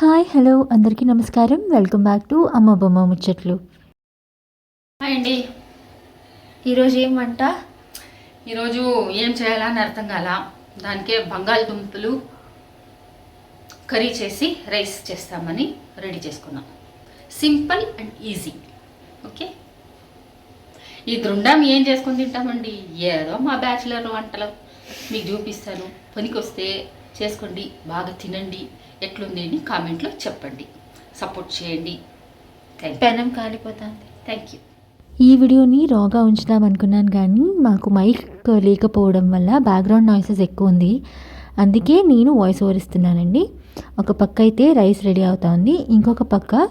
Hello అందరికీ నమస్కారం. Welcome back to అమ్మ బొమ్మ ముచ్చట్లు. హాయ్ అండి. ఈరోజు ఏం వంట? ఈరోజు ఏం చేయాలని అర్థం కాల. దానికే బంగాళదుంపలు కర్రీ చేసి రైస్ చేస్తామని రెడీ చేసుకున్నాం. Simple and easy. ఓకే? ఈ దృండం ఏం చేసుకొని తింటామండి? ఏదో మా బ్యాచిలర్ వంటలు. మీకు చూపిస్తాను. పనికి వస్తే చేసుకోండి బాగా తినండి ఎట్లుంది అని కామెంట్లో చెప్పండి. సపోర్ట్ చేయండి. పెనం కాలిపోతుంది. థ్యాంక్ యూ ఈ వీడియోని రాగా ఉంచుదాం అనుకున్నాను కానీ మాకు మైక్ లేకపోవడం వల్ల బ్యాక్గ్రౌండ్ నాయిసెస్ ఎక్కువ ఉంది. అందుకే నేను వాయిస్ ఓవర్ ఇస్తున్నానండి. ఒక పక్క అయితే రైస్ రెడీ అవుతుంది. ఇంకొక పక్క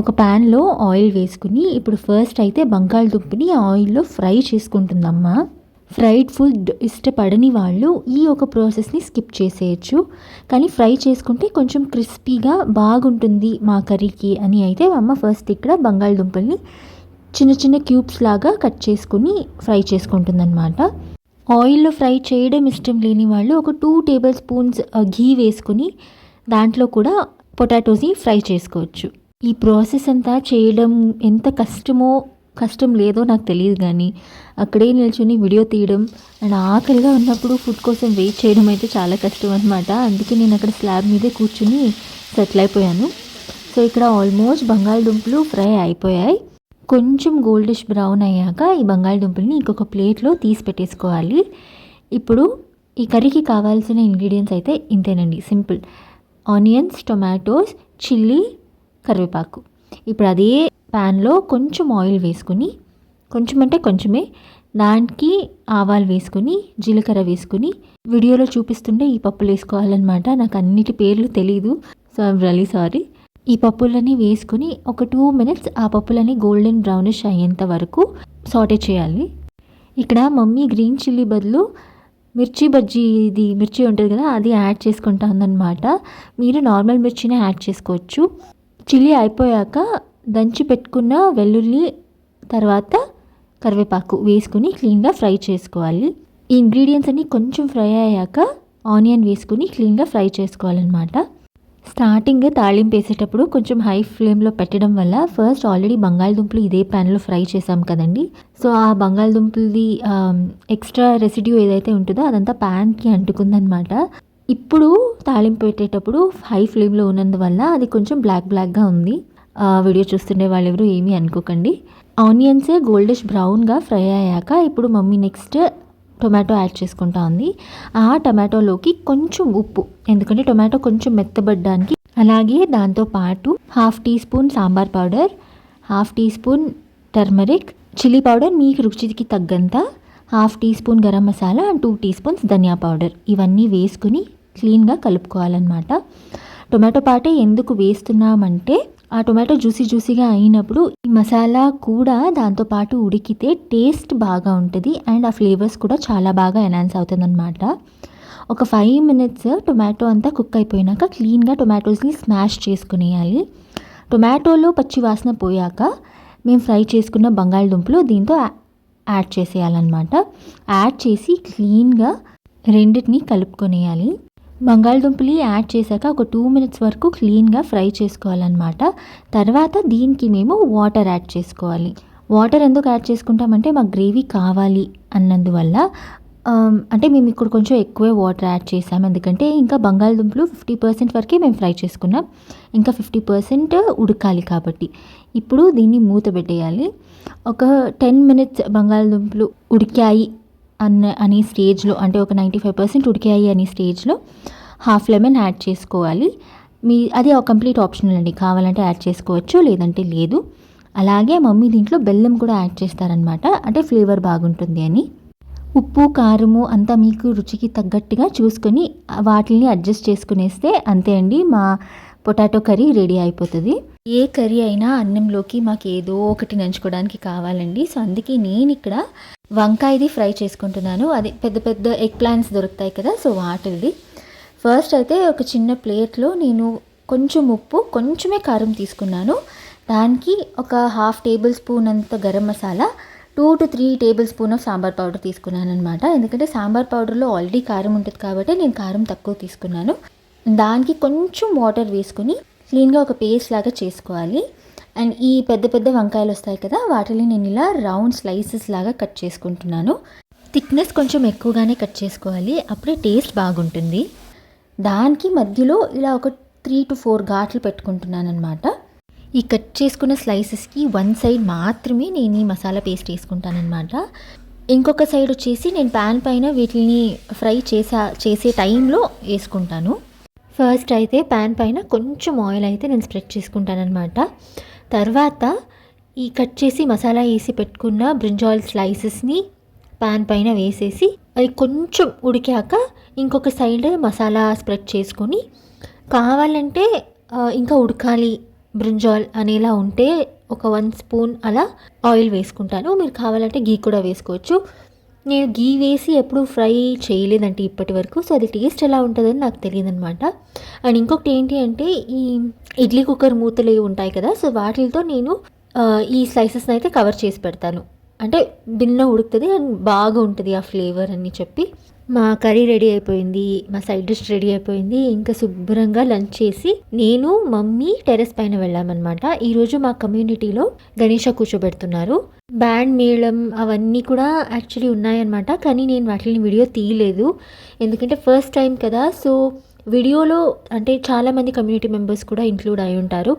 ఒక ప్యాన్లో ఆయిల్ వేసుకుని ఇప్పుడు ఫస్ట్ అయితే బంగాళదుంపని ఆయిల్లో ఫ్రై చేసుకుంటుందమ్మా. ఫ్రైడ్ ఫుడ్ ఇష్టపడని వాళ్ళు ఈ ఒక ప్రాసెస్ని స్కిప్ చేసేయచ్చు. కానీ ఫ్రై చేసుకుంటే కొంచెం క్రిస్పీగా బాగుంటుంది మా కర్రీకి అని అయితే అమ్మ ఫస్ట్ ఇక్కడ బంగాళదుంపల్ని చిన్న చిన్న క్యూబ్స్ లాగా కట్ చేసుకుని ఫ్రై చేసుకుంటుందన్నమాట. ఆయిల్లో ఫ్రై చేయడం ఇష్టం లేని వాళ్ళు ఒక టూ టేబుల్ స్పూన్స్ ఘీ వేసుకుని దాంట్లో కూడా పొటాటోస్ని ఫ్రై చేసుకోవచ్చు. ఈ ప్రాసెస్ అంతా చేయడం ఎంత కష్టమో కష్టం లేదో నాకు తెలియదు కానీ అక్కడే నిల్చుని వీడియో తీయడం అండ్ ఆకలిగా ఉన్నప్పుడు ఫుడ్ కోసం వెయిట్ చేయడం అయితే చాలా కష్టం అనమాట అందుకే నేను అక్కడ స్లాబ్ మీదే కూర్చుని సెటిల్ అయిపోయాను. సో ఇక్కడ ఆల్మోస్ట్ బంగాళదుంపలు ఫ్రై అయిపోయాయి. కొంచెం గోల్డిష్ బ్రౌన్ అయ్యాక ఈ బంగాళదుంపల్ని ఇంకొక ప్లేట్లో తీసి పెట్టేసుకోవాలి. ఇప్పుడు ఈ కర్రీకి కావాల్సిన ఇంగ్రీడియంట్స్ అయితే ఇంతేనండి. సింపుల్. ఆనియన్స్ టొమాటోస్ చిల్లీ కరివేపాకు. ఇప్పుడు అదే ప్యాన్లో కొంచెం ఆయిల్ వేసుకుని కొంచెం అంటే కొంచెమే దానికి ఆవాలు వేసుకుని జీలకర్ర వేసుకుని వీడియోలో చూపిస్తుంటే ఈ పప్పులు వేసుకోవాలన్నమాట. నాకు అన్నిటి పేర్లు తెలీదు. సో ఐమ్ రియలీ సారీ ఈ పప్పులని వేసుకుని ఒక టూ మినిట్స్ ఆ పప్పులని గోల్డెన్ బ్రౌనిష్ అయ్యేంత వరకు సాటే చేయాలి. ఇక్కడ మమ్మీ గ్రీన్ చిల్లీ బదులు మిర్చి బజ్జీ ఇది మిర్చి ఉంటుంది కదా అది యాడ్ చేసుకుంటా ఉందన్నమాట. మీరు నార్మల్ మిర్చినే యాడ్ చేసుకోవచ్చు. చిల్లీ అయిపోయాక దంచి పెట్టుకున్న వెల్లుల్లి తర్వాత కరివేపాకు వేసుకుని క్లీన్గా ఫ్రై చేసుకోవాలి. ఈ ఇంగ్రీడియంట్స్ అన్ని కొంచెం ఫ్రై అయ్యాక ఆనియన్ వేసుకుని క్లీన్గా ఫ్రై చేసుకోవాలన్నమాట. స్టార్టింగ్ తాళింపు వేసేటప్పుడు కొంచెం హై ఫ్లేమ్లో పెట్టడం వల్ల ఫస్ట్ ఆల్రెడీ బంగాళదుంపలు ఇదే ప్యాన్లో ఫ్రై చేసాం కదండి. సో ఆ బంగాళదుంపలది ఎక్స్ట్రా రెసిడ్యూ ఏదైతే ఉంటుందో అదంతా ప్యాన్కి అంటుకుందనమాట ఇప్పుడు తాళింపు పెట్టేటప్పుడు హై ఫ్లేమ్లో ఉన్నందువల్ల అది కొంచెం బ్లాక్ బ్లాక్గా ఉంది. వీడియో చూస్తుండే వాళ్ళు ఎవరు ఏమీ అనుకోకండి. ఆనియన్స్ గోల్డిష్ బ్రౌన్గా ఫ్రై అయ్యాక ఇప్పుడు మమ్మీ నెక్స్ట్ టొమాటో యాడ్ చేసుకుంటా ఉంది. ఆ టొమాటోలోకి కొంచెం ఉప్పు ఎందుకంటే టొమాటో కొంచెం మెత్తబడ్డానికి. అలాగే దాంతో పాటు half teaspoon sambar powder half teaspoon turmeric chilli powder మీకు రుచికి తగ్గంత half teaspoon garam masala and two teaspoons dhania powder. ఇవన్నీ వేసుకుని క్లీన్గా కలుపుకోవాలన్నమాట. టొమాటో పాటే ఎందుకు వేస్తున్నామంటే ఆ టొమాటో జ్యూసీ జ్యూసీగా అయినప్పుడు ఈ మసాలా కూడా దాంతోపాటు ఉడికితే టేస్ట్ బాగా ఉంటుంది అండ్ ఆ ఫ్లేవర్స్ కూడా చాలా బాగా ఎనాన్స్ అవుతుందన్నమాట. ఒక ఫైవ్ మినిట్స్ టొమాటో అంతా కుక్ అయిపోయినాక క్లీన్గా టొమాటోస్ని స్మాష్ చేసుకునేయాలి. టొమాటోలో పచ్చి వాసన పోయాక మేము ఫ్రై చేసుకున్న బంగాళదుంపలు దీంతో యాడ్ చేసేయాలన్నమాట. యాడ్ చేసి క్లీన్గా రెండింటిని కలుపుకొనేయాలి. బంగాళదుంపలు యాడ్ చేశాక ఒక టూ మినిట్స్ వరకు క్లీన్గా ఫ్రై చేసుకోవాలన్నమాట. తర్వాత దీనికి మేము వాటర్ యాడ్ చేసుకోవాలి. వాటర్ ఎందుకు యాడ్ చేసుకుంటామంటే మాకు గ్రేవీ కావాలి అన్నందువల్ల. అంటే మేము ఇక్కడ కొంచెం ఎక్కువే వాటర్ యాడ్ చేసాం ఎందుకంటే ఇంకా బంగాళదుంపలు ఫిఫ్టీ పర్సెంట్ వరకే మేము ఫ్రై చేసుకున్నాం. ఇంకా ఫిఫ్టీ పర్సెంట్ ఉడకాలి కాబట్టి. ఇప్పుడు దీన్ని మూత పెట్టేయాలి. ఒక టెన్ మినిట్స్ బంగాళదుంపలు ఉడికాయి. అన్న అనే స్టేజ్లో అంటే ఒక నైంటీ ఫైవ్ పర్సెంట్ ఉడికాయి అనే స్టేజ్లో హాఫ్ లెమన్ యాడ్ చేసుకోవాలి. మీ అది కంప్లీట్ ఆప్షనల్ అండి. కావాలంటే యాడ్ చేసుకోవచ్చు లేదంటే లేదు. అలాగే మమ్మీ దీంట్లో బెల్లం కూడా యాడ్ చేస్తారనమాట అంటే ఫ్లేవర్ బాగుంటుంది అని. ఉప్పు కారము అంతా మీకు రుచికి తగ్గట్టుగా చూసుకొని వాటిని అడ్జస్ట్ చేసుకునేస్తే అంతే అండి. మా పొటాటో కర్రీ రెడీ అయిపోతుంది. ఏ కర్రీ అయినా అన్నంలోకి మాకు ఏదో ఒకటి నంచుకోవడానికి కావాలండి. సో అందుకే నేను ఇక్కడ వంకాయది ఫ్రై చేసుకుంటున్నాను. అది పెద్ద పెద్ద ఎగ్ ప్లాంట్స్ దొరుకుతాయి కదా సో వాటిది ఫస్ట్ అయితే ఒక చిన్న ప్లేట్లో నేను కొంచెం ఉప్పు కొంచెమే కారం తీసుకున్నాను. దానికి ఒక హాఫ్ టేబుల్ స్పూన్ అంత garam masala two to three tablespoon of sambar powder తీసుకున్నాను అనమాట ఎందుకంటే సాంబార్ పౌడర్లో ఆల్రెడీ కారం ఉంటుంది కాబట్టి నేను కారం తక్కువ తీసుకున్నాను. దానికి కొంచెం వాటర్ వేసుకుని క్లీన్గా ఒక పేస్ట్ లాగా చేసుకోవాలి. అండ్ ఈ పెద్ద పెద్ద వంకాయలు వస్తాయి కదా వాటిని నేను ఇలా రౌండ్ స్లైసెస్ లాగా కట్ చేసుకుంటున్నాను. థిక్నెస్ కొంచెం ఎక్కువగానే కట్ చేసుకోవాలి. అప్పుడే టేస్ట్ బాగుంటుంది. దానికి మధ్యలో ఇలా ఒక త్రీ టు ఫోర్ ఘాట్లు పెట్టుకుంటున్నాను అనమాట ఈ కట్ చేసుకున్న స్లైసెస్కి వన్ సైడ్ మాత్రమే నేను ఈ మసాలా పేస్ట్ వేసుకుంటానమాట ఇంకొక సైడ్ వచ్చేసి నేను ప్యాన్ పైన వీటిని ఫ్రై చేసా చేసే టైంలో వేసుకుంటాను. ఫస్ట్ అయితే ప్యాన్ పైన కొంచెం ఆయిల్ అయితే నేను స్ప్రెడ్ చేసుకుంటానమాట తర్వాత ఈ కట్ చేసి మసాలా వేసి పెట్టుకున్న బ్రింజాల్ స్లైసెస్ని ప్యాన్ పైన వేసేసి అది కొంచెం ఉడికాక ఇంకొక సైడ్ మసాలా స్ప్రెడ్ చేసుకొని కావాలంటే ఇంకా ఉడకాలి బ్రింజాల్ అనేలా ఉంటే ఒక వన్ స్పూన్ అలా ఆయిల్ వేసుకుంటాను. మీరు కావాలంటే గీ కూడా వేసుకోవచ్చు. నేను గీ వేసి ఎప్పుడు ఫ్రై చేయలేదంటే ఇప్పటి వరకు. సో అది టేస్ట్ ఎలా ఉంటుందని నాకు తెలియదు అనమాట అండ్ ఇంకొకటి ఏంటి అంటే ఈ ఇడ్లీ కుక్కర్ మూతలు ఉంటాయి కదా సో వాటితో నేను ఈ స్లైసెస్ని అయితే కవర్ చేసి పెడతాను. అంటే భిన్న ఉడుకుతుంది అండ్ బాగా ఉంటుంది ఆ ఫ్లేవర్ అని చెప్పి. మా కర్రీ రెడీ అయిపోయింది మా సైడ్ డిష్ రెడీ అయిపోయింది. ఇంకా శుభ్రంగా లంచ్ చేసి నేను మమ్మీ టెరెస్ పైన వెళ్ళామన్నమాట. ఈరోజు మా కమ్యూనిటీలో గణేష కూర్చోబెడుతున్నారు. బ్యాండ్ మేళం అవన్నీ కూడా యాక్చువల్లీ ఉన్నాయన్నమాట. కానీ నేను వాటిని వీడియో తీయలేదు. ఎందుకంటే ఫస్ట్ టైం కదా. సో వీడియోలో అంటే చాలామంది కమ్యూనిటీ మెంబర్స్ కూడా ఇంక్లూడ్ అయి ఉంటారు.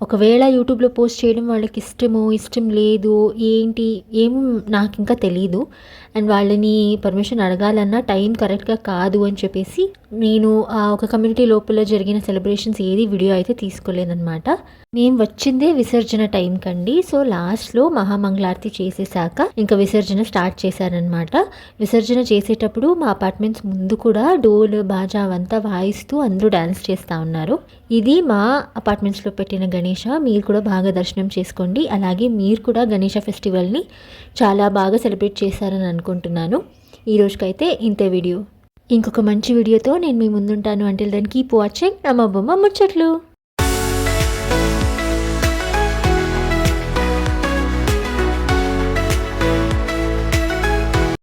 ఒకవేళ యూట్యూబ్లో పోస్ట్ చేయడం వాళ్ళకి ఇష్టమో ఇష్టం లేదు ఏంటి ఏం నాకు ఇంకా తెలియదు అండ్ వాళ్ళని పర్మిషన్ అడగాలన్నా టైం కరెక్ట్గా కాదు అని చెప్పేసి నేను ఆ ఒక కమ్యూనిటీ లోపల జరిగిన సెలబ్రేషన్స్ ఏది వీడియో అయితే తీసుకోలేదన్నమాట. మేము వచ్చిందే విసర్జన టైం కండి సో లాస్ట్లో మహామంగళారతి చేసేసాక ఇంకా విసర్జన స్టార్ట్ చేశారనమాట విసర్జన చేసేటప్పుడు మా అపార్ట్మెంట్స్ ముందు కూడా డోల్ బాజా అవంతా వాయిస్తూ అందరూ డ్యాన్స్ చేస్తూ ఉన్నారు. ఇది మా అపార్ట్మెంట్స్లో పెట్టిన గణేష మీరు కూడా బాగా దర్శనం చేసుకోండి. అలాగే మీరు కూడా గణేష ఫెస్టివల్ని చాలా బాగా సెలబ్రేట్ చేశారని అనుకుంటున్నాను. ఈ రోజుకైతే ఇంతే వీడియో. ఇంకొక మంచి వీడియోతో నేను మీ ముందుంటాను. అంటే దానికి కీప్ వాచింగ్ అమ్మ బొమ్మ ముచ్చట్లు.